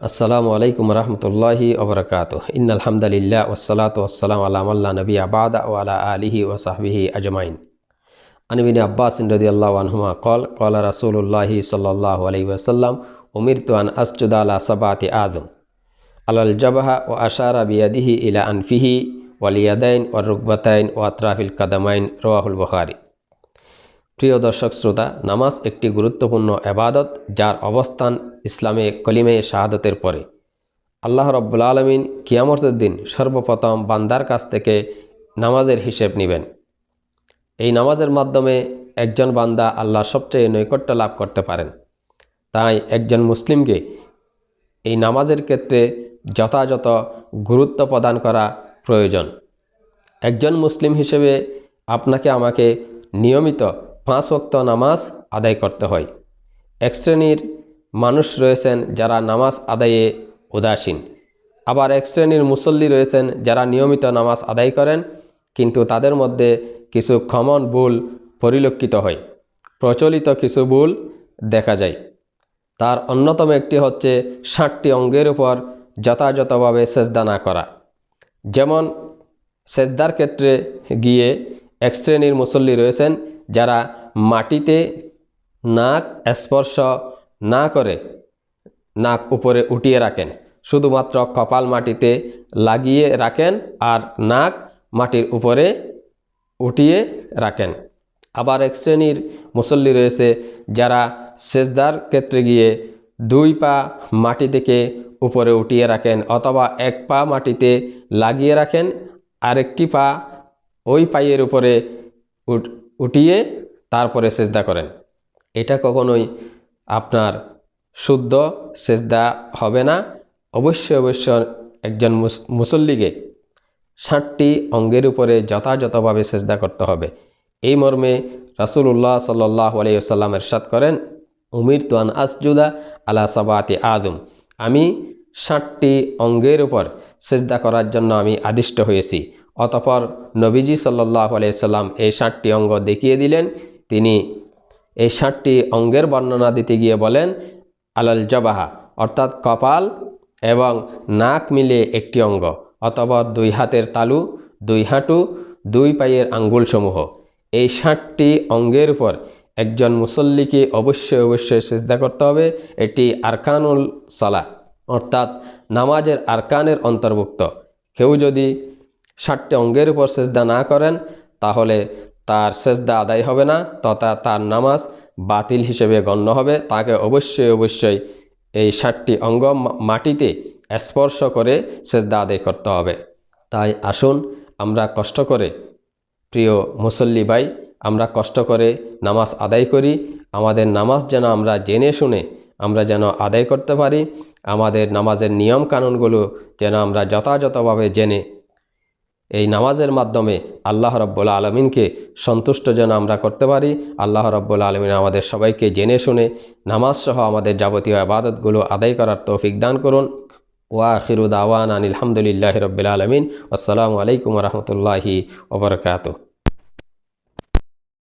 আসসালামু আলাইকুম রহমতুল্লাহি ওবরকাত ইন আলহামদুলিল্লাহ ওসালাত ওসালাম আল্লাহ আল্লাহ নবী আবাদ ও আলা আলিহি ও সাহবিহি আজমাইন আনবিন আব্বাস রদি আল্লাহ আনহুমা কল কল রাসুল্লাহি সাল্লাহ আলি ওসাল্লাম উমির তুয়ান আসজুদ আলা সাবাতি আদম আলাল জবাহা ও আশারা বিয়াদিহি ইলা আনফিহি ওয়ালিয়াদাইন ও রুকবাতাইন ও আত্রাফিল কাদামাইন রোয়াহুল বখারি প্রিয় দর্শক শ্রোতা, নামাজ একটি গুরুত্বপূর্ণ এবাদত যার অবস্থান ইসলামে কলিমে শাহাদতের পরে। আল্লাহ রব্বুল আলমিন কিয়ামতের দিন সর্বপ্রথম বান্দার কাছ থেকে নামাজের হিসেব নেবেন। এই নামাজের মাধ্যমে একজন বান্দা আল্লাহ সবচেয়ে নৈকট্য লাভ করতে পারেন। তাই একজন মুসলিমকে এই নামাজের ক্ষেত্রে যথাযথ গুরুত্ব প্রদান করা প্রয়োজন। একজন মুসলিম হিসেবে আপনাকে আমাকে নিয়মিত পাঁচ ওক্ত নামাজ আদায় করতে হয়। এক শ্রেণির মানুষ রয়েছেন যারা নামাজ আদায়ে উদাসীন। আবার এক শ্রেণির মুসল্লি রয়েছেন যারা নিয়মিত নামাজ আদায় করেন, কিন্তু তাদের মধ্যে কিছু কমন ভুল পরিলক্ষিত হয়। প্রচলিত কিছু ভুল দেখা যায়। তার অন্যতম একটি হচ্ছে ষাটটি অঙ্গের উপর যথাযথভাবে সেজদা না করা। যেমন সেজদার ক্ষেত্রে গিয়ে এক শ্রেণির মুসল্লি রয়েছেন যারা মাটিতে নাক স্পর্শ না করে নাক উপরে উঠিয়ে রাখেন। শুধুমাত্র কপাল মাটিতে লাগিয়ে রাখেন আর নাক মাটির উপরে উঠিয়ে রাখেন। আবার এক শ্রেণির মুসল্লি রয়েছে যারা সেজদার ক্ষেত্রে গিয়ে দুই পা মাটি থেকে উপরে উঠিয়ে রাখেন অথবা এক পা মাটিতে লাগিয়ে রাখেন, আরেকটি পা ওই পায়ের উপরে উঠিয়ে তারপরে সেজদা করেন। এটা কখনোই আপনার শুদ্ধ সেজদা হবে না। অবশ্যই অবশ্য একজন মুসল্লিকে ষাটটি অঙ্গের উপরে যথাযথভাবে সেজদা করতে হবে। এই মর্মে রাসুল্লাহ সাল্লাহ আলাইসাল্লাম এরশাদ করেন উমির তুয়ান আসজুদা আলা সাবাতি আদম আমি ষাটটি অঙ্গের উপর সেজদা করার জন্য আমি আদিষ্ট হয়েছি। অতপর নবীজি সাল্লাহ আলাইসাল্লাম এই ষাটটি অঙ্গ দেখিয়ে দিলেন। তিনি এই ষাটটি অঙ্গের বর্ণনা দিতে গিয়ে বলেন, আলাল জবাহা, অর্থাৎ কপাল এবং নাক মিলে একটি অঙ্গ অথবা দুই হাতের তালু, দুই হাঁটু, দুই পায়ের আঙ্গুলসমূহ। এই ষাটটি অঙ্গের উপর একজন মুসল্লিকে অবশ্যই অবশ্যই চেষ্টা করতে হবে, এটি আরকানুল সালা অর্থাৎ নামাজের আরকানের অন্তর্ভুক্ত। কেউ যদি ষাটটি অঙ্গের উপর সেজদা না করেন, তাহলে তার সেজদা আদায় হবে না, তথা তার নামাজ বাতিল হিসেবে গণ্য হবে। তাকে অবশ্যই অবশ্যই এই ষাটটি অঙ্গ মাটিতে স্পর্শ করে সেজদা আদায় করতে হবে। তাই আসুন আমরা কষ্ট করে, প্রিয় মুসল্লি ভাই, আমরা কষ্ট করে নামাজ আদায় করি। আমাদের নামাজ যেন আমরা জেনে শুনে আমরা যেন আদায় করতে পারি। আমাদের নামাজের নিয়ম কানুনগুলো যেন আমরা যথাযথভাবে জেনে এই নামাজের মাধ্যমে আল্লাহ রব্বুল্লা আলমিনকে সন্তুষ্ট যেন আমরা করতে পারি। আল্লাহ রব্বুল্লা আলমিন আমাদের সবাইকে জেনে শুনে নামাজ সহ আমাদের যাবতীয় আবাদতগুলো আদায় করার তৌফিক দান করুন। ওয়াখিরুদ আওয়ান আনিলামদুলিল্লাহ রবিল আলমিন। আসসালামু আলাইকুম রহমতুল্লাহি ওবরকাত